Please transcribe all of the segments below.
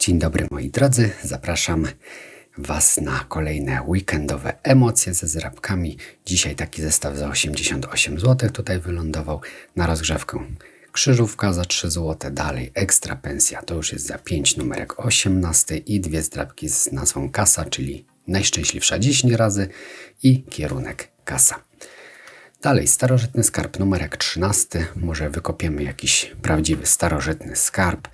Dzień dobry moi drodzy, zapraszam Was na kolejne weekendowe emocje ze zrabkami. Dzisiaj taki zestaw za 88 zł tutaj wylądował na rozgrzewkę. Krzyżówka za 3 zł, dalej ekstra pensja to już jest za 5 numerek 18 i dwie zdrabki z nazwą kasa, czyli najszczęśliwsza 10 razy i kierunek kasa. Dalej, starożytny skarb numerek 13. Może wykopiemy jakiś prawdziwy starożytny skarb.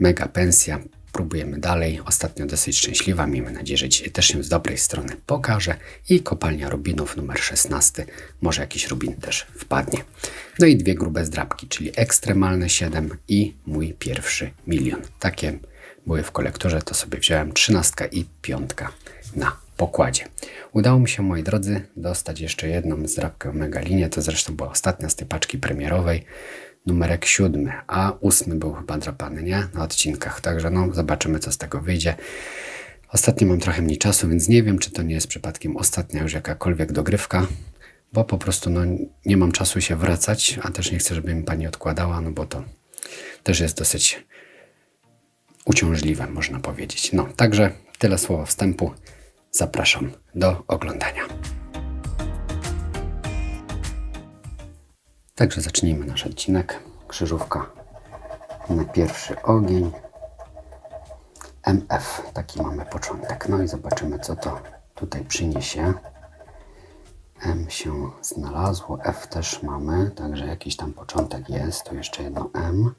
Mega pensja. Próbujemy dalej. Ostatnio dosyć szczęśliwa. Miejmy nadzieję, że dzisiaj też się z dobrej strony pokaże. I kopalnia rubinów numer 16. Może jakiś rubin też wpadnie. No i dwie grube zdrabki, czyli ekstremalne 7 i mój pierwszy milion. Takie były w kolektorze, to sobie wziąłem 13 i 5 na pokładzie. Udało mi się, moi drodzy, dostać jeszcze jedną zdrabkę Megalinię. To zresztą była ostatnia z tej paczki premierowej. Numerek siódmy, a ósmy był chyba drapany, nie? Na odcinkach. Także no, zobaczymy, co z tego wyjdzie. Ostatnio mam trochę mniej czasu, więc nie wiem, czy to nie jest przypadkiem ostatnia już jakakolwiek dogrywka, bo po prostu no, nie mam czasu się wracać, a też nie chcę, żeby mi pani odkładała, no bo to też jest dosyć uciążliwe, można powiedzieć. No, także tyle słowa wstępu. Zapraszam do oglądania. Także zacznijmy nasz odcinek. Krzyżówka na pierwszy ogień. MF, taki mamy początek. No i zobaczymy, co to tutaj przyniesie. M się znalazło, F też mamy, także jakiś tam początek jest. Tu jeszcze jedno M,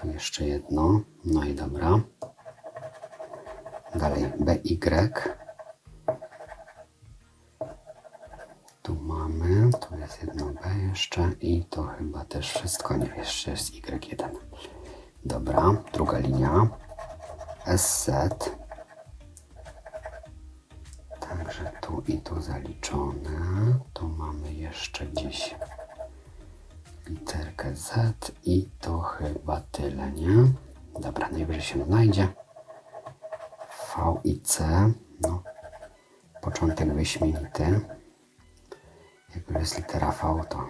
tu jeszcze jedno. No i dobra. Dalej BY. Tu jest jedno B jeszcze i to chyba też wszystko, nie jeszcze jest Y1. Dobra, druga linia. SZ. Także tu i tu zaliczone. Tu mamy jeszcze gdzieś literkę Z i to chyba tyle, nie? Dobra, najwyżej się znajdzie. V i C. No, początek wyśmienity. Jak jest litera V, to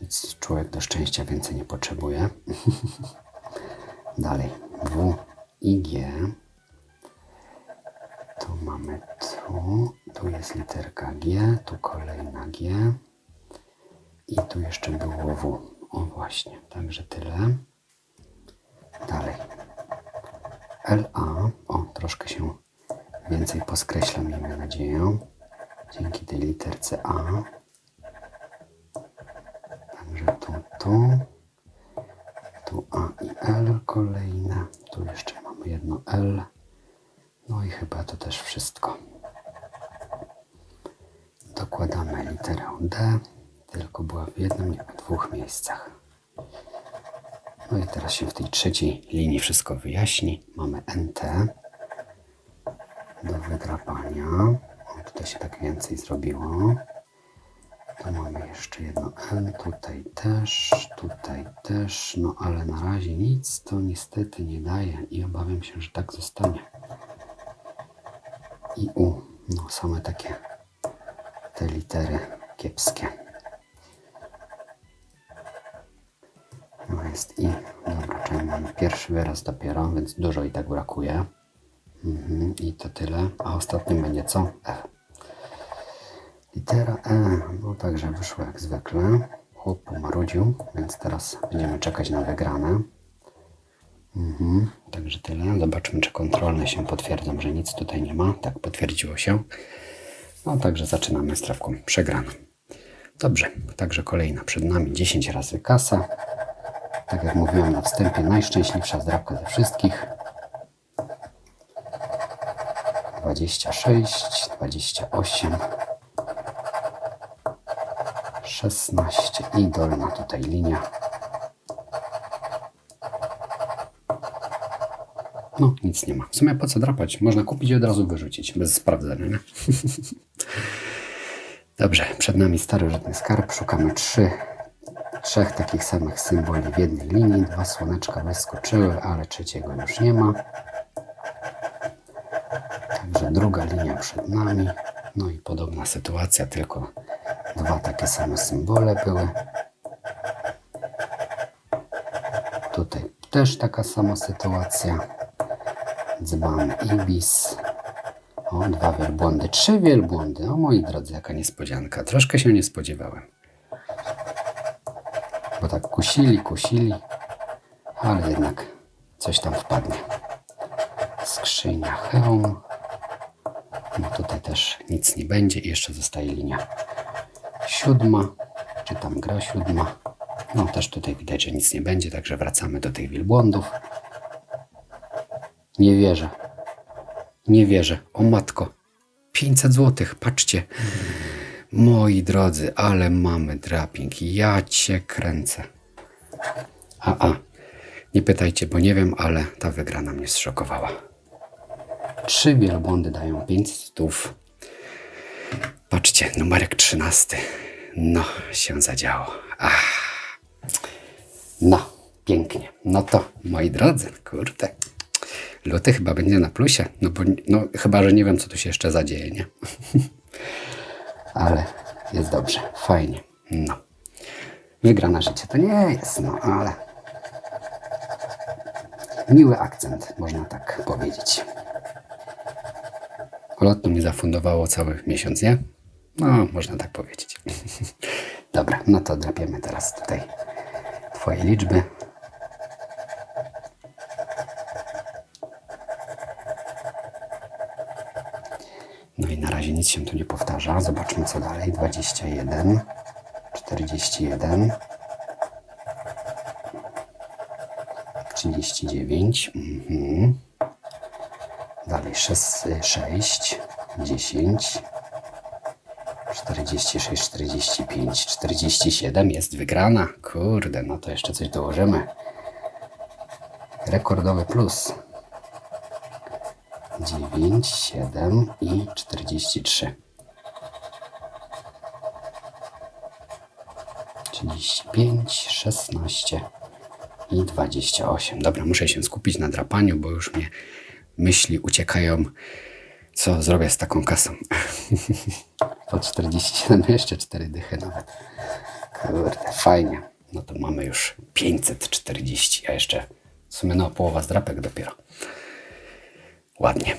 nic człowiek do szczęścia więcej nie potrzebuje. Dalej. W i G. Tu mamy tu. Tu jest literka G. Tu kolejna G. I tu jeszcze było W. O właśnie. Także tyle. Dalej. LA. O, troszkę się więcej poskreśla, miejmy nadzieję dzięki tej literce A. Także tu, tu, tu A i L kolejne, tu jeszcze mamy jedno L, no i chyba to też wszystko. Dokładamy literę D, tylko była w jednym, nie w dwóch miejscach. No i teraz się w tej trzeciej linii wszystko wyjaśni. Mamy NT do wydrapania. Tutaj się tak więcej zrobiło. Tu mamy jeszcze jedno L, tutaj też, tutaj też, no ale na razie nic to niestety nie daje i obawiam się, że tak zostanie. I U, no same takie te litery kiepskie. No jest I, dobra, czyli mamy pierwszy wyraz dopiero, więc dużo i tak brakuje. Mhm, I to tyle, a ostatnim będzie co? F. Litera E, także wyszło jak zwykle. Chłop pomarudził, więc teraz będziemy czekać na wygrane. Mhm, także tyle. Zobaczmy, czy kontrolne się potwierdzą, że nic tutaj nie ma. Tak, potwierdziło się. No także zaczynamy z trawką przegraną. Dobrze, także kolejna przed nami 10 razy kasa. Tak jak mówiłem na wstępie, najszczęśliwsza zdrabka ze wszystkich. 26, 28, 16 i dolna tutaj linia. No, nic nie ma. W sumie po co drapać? Można kupić i od razu wyrzucić, bez sprawdzenia, nie? Dobrze, przed nami starożytny skarb. Szukamy trzy, trzech takich samych symboli w jednej linii. Dwa słoneczka wyskoczyły, ale trzeciego już nie ma. Także druga linia przed nami. No i podobna sytuacja, tylko Dwa takie same symbole były. Tutaj też taka sama sytuacja. Dzban Ibis. O, dwa wielbłądy, trzy wielbłądy. O moi drodzy, jaka niespodzianka. Troszkę się nie spodziewałem. Bo tak kusili, kusili, ale jednak coś tam wpadnie. Skrzynia hełm. No tutaj też nic nie będzie i jeszcze zostaje linia siódma, czy tam gra siódma. No też tutaj widać, że nic nie będzie, także wracamy do tych wielbłądów. Nie wierzę. Nie wierzę. O matko. 500 zł, patrzcie. Moi drodzy, ale mamy draping. Ja cię kręcę. A, a. Nie pytajcie, bo nie wiem, ale ta wygrana mnie zszokowała. Trzy wielbłądy dają 500 stów. Patrzcie, numerek 13. No, się zadziało. Ach. No, pięknie. No to, moi drodzy, kurde. Luty chyba będzie na plusie. No bo, no chyba, że nie wiem, co tu się jeszcze zadzieje, nie? ale jest dobrze, fajnie. No. Wygrana życie to nie jest, no ale miły akcent, można tak powiedzieć. Lotto mi zafundowało cały miesiąc, nie? No, można tak powiedzieć. Dobra, no to drapiemy teraz tutaj Twoje liczby. No i na razie nic się tu nie powtarza. Zobaczmy co dalej. 21, 41, 39. Mhm. Dalej 6, 6 10, 46, 45, 47 jest wygrana. Kurde, no to jeszcze coś dołożymy. Rekordowy plus. 9, 7 i 43. 35, 16 i 28. Dobra, muszę się skupić na drapaniu, bo już mnie myśli uciekają, co zrobię z taką kasą. Po 47 jeszcze 4 dychy nawet. Kurde, fajnie. No to mamy już 540, a jeszcze w sumie no połowa zdrapek dopiero. Ładnie.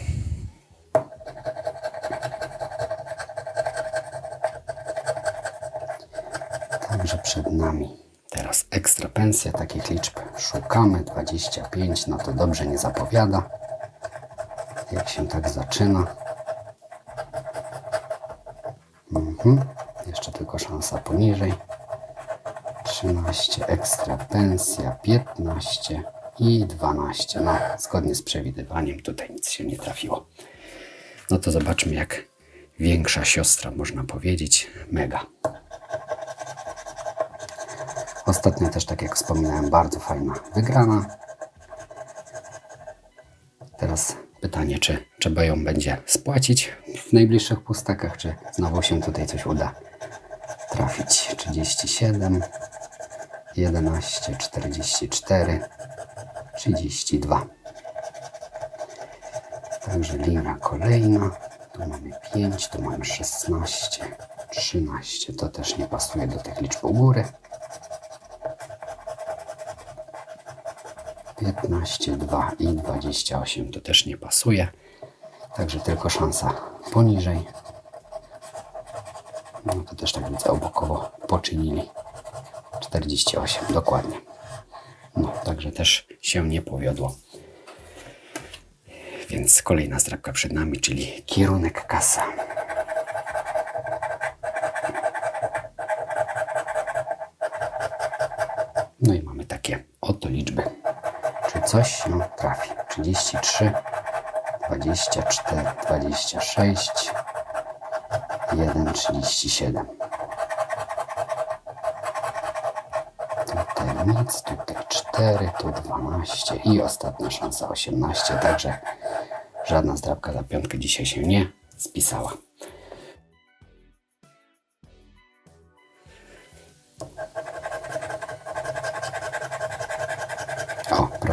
Także przed nami teraz ekstra pensja takich liczb. Szukamy 25, no to dobrze nie zapowiada. Jak się tak zaczyna. Mhm. Jeszcze tylko szansa poniżej. 13 ekstra pensja, 15 i 12. No, zgodnie z przewidywaniem tutaj nic się nie trafiło. No to zobaczmy jak większa siostra można powiedzieć. Mega. Ostatnio też, tak jak wspominałem, bardzo fajna wygrana. Pytanie, czy trzeba ją będzie spłacić w najbliższych pustakach, czy znowu się tutaj coś uda trafić. 37, 11, 44, 32. Także linia kolejna. Tu mamy 5, tu mamy 16, 13. To też nie pasuje do tych liczb u góry. 15, 2 i 28 to też nie pasuje. Także tylko szansa poniżej. No to też tak widzę obokowo poczynili. 48, dokładnie. No, także też się nie powiodło. Więc kolejna zdrabka przed nami, czyli kierunek kasa. No i mamy takie oto liczby. Czy coś się trafi? 33, 24, 26, 1, 37. Tutaj nic, tutaj 4, tu 12 i ostatnia szansa 18, także żadna zdrabka za piątkę dzisiaj się nie spisała.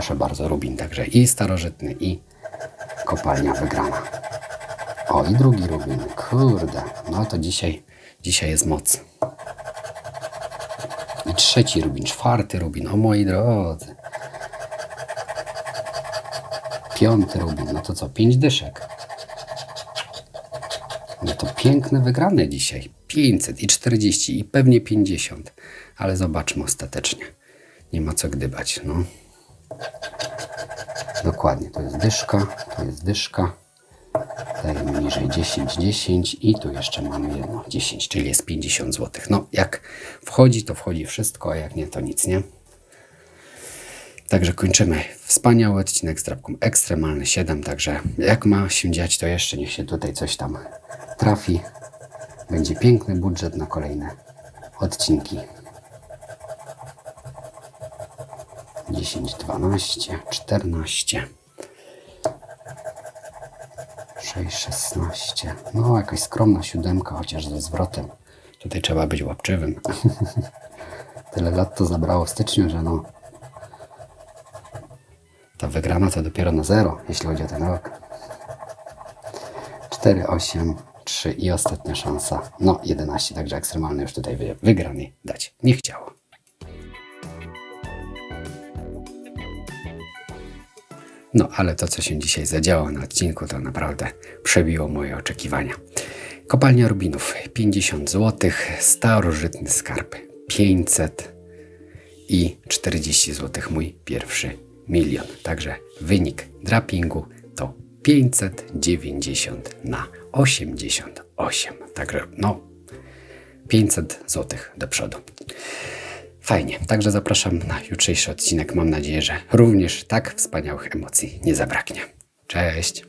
Proszę bardzo, Rubin, także i starożytny, i kopalnia wygrana. O, i drugi Rubin, kurde, no to dzisiaj, dzisiaj jest moc. I trzeci Rubin, czwarty Rubin, o moi drodzy. Piąty rubin, no to co, pięć dyszek. No to piękne wygrane dzisiaj. 500 i 40 i pewnie 50. Ale zobaczmy ostatecznie. Nie ma co gdybać, no. Dokładnie, to jest dyszka, to jest dyszka. Dajemy niżej 10, 10 i tu jeszcze mamy jedno 10, czyli jest 50 zł. No, jak wchodzi, to wchodzi wszystko, a jak nie, to nic, nie? Także kończymy wspaniały odcinek z drapką ekstremalny 7. Także jak ma się dziać, to jeszcze niech się tutaj coś tam trafi. Będzie piękny budżet na kolejne odcinki. 10, 12, 14, 6, 16. No, jakaś skromna siódemka, chociaż ze zwrotem. Tutaj trzeba być łapczywym. Tyle lat to zabrało w styczniu, że no, ta wygrana to dopiero na zero, jeśli chodzi o ten rok. 4, 8, 3 i ostatnia szansa. No, 11, także ekstremalny już tutaj wy- wygrany dać nie chciało. No, ale to, co się dzisiaj zadziało na odcinku, to naprawdę przebiło moje oczekiwania. Kopalnia Rubinów 50 zł, starożytny skarb 500 i 40 zł mój pierwszy milion. Także wynik drapingu to 590 na 88. Także no 500 zł do przodu. Fajnie, także zapraszam na jutrzejszy odcinek. Mam nadzieję, że również tak wspaniałych emocji nie zabraknie. Cześć!